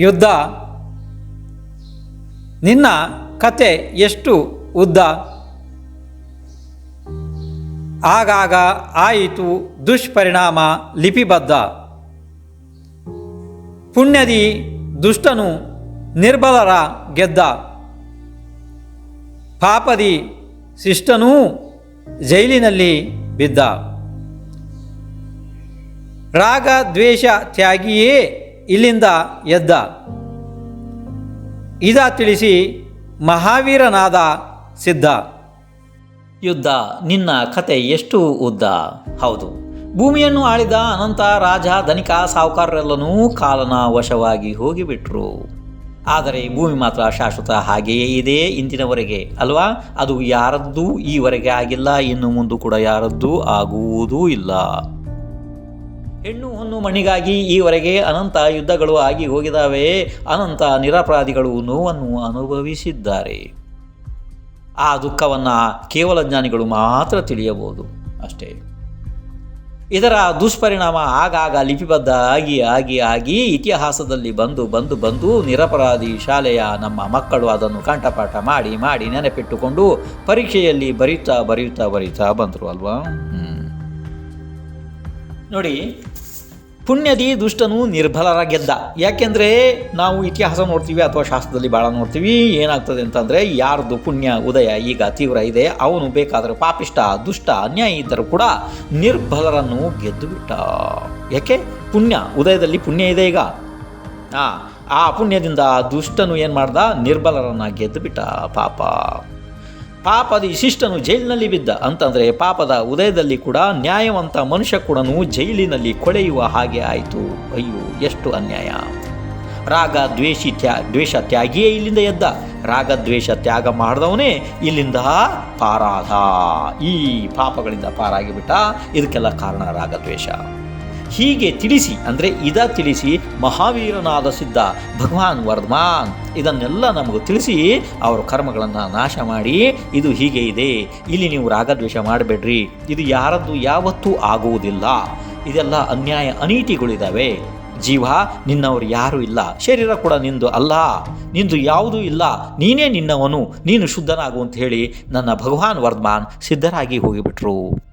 ಯುದ್ಧ. ನಿನ್ನ ಕತೆ ಎಷ್ಟು ಉದ್ದ? ಆಗಾಗ ಆಯಿತು ದುಷ್ಪರಿಣಾಮ ಲಿಪಿಬದ್ಧ. ಪುಣ್ಯದಿ ದುಷ್ಟನು ನಿರ್ಬಲರ ಗೆದ್ದ. ಪಾಪದಿ ಶಿಷ್ಟನೂ ಜೈಲಿನಲ್ಲಿ ಬಿದ್ದ. ರಾಗ ದ್ವೇಷ ತ್ಯಾಗಿಯೇ ಇಲ್ಲಿಂದ ಎದ್ದ. ಇದ ತಿಳಿಸಿ ಮಹಾವೀರನಾದ ಸಿದ್ಧ. ಯುದ್ಧ, ನಿನ್ನ ಕತೆ ಎಷ್ಟು ಉದ್ದ? ಹೌದು. ಭೂಮಿಯನ್ನು ಆಳಿದ ಅನಂತ ರಾಜ, ಧನಿಕ, ಸಾಹುಕಾರರೆಲ್ಲನೂ ಕಾಲನ ವಶವಾಗಿ ಹೋಗಿಬಿಟ್ರು. ಆದರೆ ಭೂಮಿ ಮಾತ್ರ ಶಾಶ್ವತ ಹಾಗೆಯೇ ಇದೆ ಇಂದಿನವರೆಗೆ, ಅಲ್ವಾ? ಅದು ಯಾರದ್ದೂ ಈವರೆಗೆ ಆಗಿಲ್ಲ, ಇನ್ನು ಮುಂದೆ ಕೂಡ ಯಾರದ್ದೂ ಆಗುವುದೂ ಇಲ್ಲ. ಹೆಣ್ಣು ಹೊನ್ನು ಮಣಿಗಾಗಿ ಈವರೆಗೆ ಅನಂತ ಯುದ್ಧಗಳು ಆಗಿ ಹೋಗಿದಾವೆ. ಅನಂತ ನಿರಪರಾಧಿಗಳು ನೋವನ್ನು ಅನುಭವಿಸಿದ್ದಾರೆ. ಆ ದುಃಖವನ್ನು ಕೇವಲ ಜ್ಞಾನಿಗಳು ಮಾತ್ರ ತಿಳಿಯಬಹುದು. ಅಷ್ಟೇ. ಇದರ ದುಷ್ಪರಿಣಾಮ ಆಗಾಗ ಲಿಪಿಬದ್ಧ ಆಗಿ ಆಗಿ ಆಗಿ ಇತಿಹಾಸದಲ್ಲಿ ಬಂದು ಬಂದು ಬಂದು ನಿರಪರಾಧಿ ಶಾಲೆಯ ನಮ್ಮ ಮಕ್ಕಳು ಅದನ್ನು ಕಂಠಪಾಠ ಮಾಡಿ ಮಾಡಿ ನೆನಪಿಟ್ಟುಕೊಂಡು ಪರೀಕ್ಷೆಯಲ್ಲಿ ಬರೀತಾ ಬರೆಯುತ್ತಾ ಬರೀತಾ ಬಂದರು ಅಲ್ವಾ? ನೋಡಿ ಪುಣ್ಯದಿ ದುಷ್ಟನು ನಿರ್ಬಲರ ಗೆದ್ದ ಯಾಕೆಂದರೆ ನಾವು ಇತಿಹಾಸ ನೋಡ್ತೀವಿ ಅಥವಾ ಶಾಸ್ತ್ರದಲ್ಲಿ ಭಾಳ ನೋಡ್ತೀವಿ, ಏನಾಗ್ತದೆ ಅಂತಂದರೆ ಯಾರ್ದು ಪುಣ್ಯ, ಉದಯ ಈಗ ತೀವ್ರ ಇದೆ, ಅವನು ಬೇಕಾದರೆ ಪಾಪಿಷ್ಟ ದುಷ್ಟ, ಅನ್ಯಾಯ ಇದ್ದರೂ ಕೂಡ ನಿರ್ಬಲರನ್ನು ಗೆದ್ದು ಬಿಟ್ಟ ಯಾಕೆ? ಪುಣ್ಯ, ಉದಯದಲ್ಲಿ ಪುಣ್ಯ ಇದೆ ಈಗ. ಹಾಂ ಆ ಪುಣ್ಯದಿಂದ ದುಷ್ಟನು ಏನು ಮಾಡ್ದ? ನಿರ್ಬಲರನ್ನು ಗೆದ್ದು ಬಿಟ್ಟ ಪಾಪ. ಪಾಪದ ಶಿಷ್ಟನು ಜೈಲಿನಲ್ಲಿ ಬಿದ್ದ. ಅಂತಂದರೆ ಪಾಪದ ಉದಯದಲ್ಲಿ ಕೂಡ ನ್ಯಾಯವಂತ ಮನುಷ್ಯ ಕೂಡ ಜೈಲಿನಲ್ಲಿ ಕೊಳೆಯುವ ಹಾಗೆ ಆಯಿತು. ಅಯ್ಯೋ, ಎಷ್ಟು ಅನ್ಯಾಯ. ರಾಗ, ದ್ವೇಷಿ ತ್ಯಾ, ದ್ವೇಷ ತ್ಯಾಗಿಯೇ ಇಲ್ಲಿಂದ ಎದ್ದ. ರಾಗ, ದ್ವೇಷ ತ್ಯಾಗ ಮಾಡಿದವನೇ ಇಲ್ಲಿಂದ ಪಾರಾದ. ಈ ಪಾಪಗಳಿಂದ ಪಾರಾಗಿಬಿಟ್ಟ. ಇದಕ್ಕೆಲ್ಲ ಕಾರಣ ರಾಗದ್ವೇಷ ಹೀಗೆ ತಿಳಿಸಿ, ಅಂದರೆ ಇದ ತಿಳಿಸಿ ಮಹಾವೀರನಾದ ಸಿದ್ಧ ಭಗವಾನ್ ವರ್ಧಮಾನ್. ಇದನ್ನೆಲ್ಲ ನಮಗೆ ತಿಳಿಸಿ ಅವರ ಕರ್ಮಗಳನ್ನು ನಾಶ ಮಾಡಿ ಇದು ಹೀಗೆ ಇದೆ. ಇಲ್ಲಿ ನೀವು ರಾಗದ್ವೇಷ ಮಾಡಬೇಡ್ರಿ. ಇದು ಯಾರದ್ದು ಯಾವತ್ತೂ ಆಗುವುದಿಲ್ಲ. ಇದೆಲ್ಲ ಅನ್ಯಾಯ ಅನೀತಿಗಳಿದ್ದಾವೆ ಜೀವ, ನಿನ್ನವರು ಯಾರೂ ಇಲ್ಲ. ಶರೀರ ಕೂಡ ನಿಂದು ಅಲ್ಲ. ನಿಂದು ಯಾವುದೂ ಇಲ್ಲ. ನೀನೇ ನಿನ್ನವನು. ನೀನು ಶುದ್ಧನಾಗು ಅಂತ ಹೇಳಿ ನನ್ನ ಭಗವಾನ್ ವರ್ಧಮಾನ್ ಸಿದ್ಧರಾಗಿ ಹೋಗಿಬಿಟ್ರು.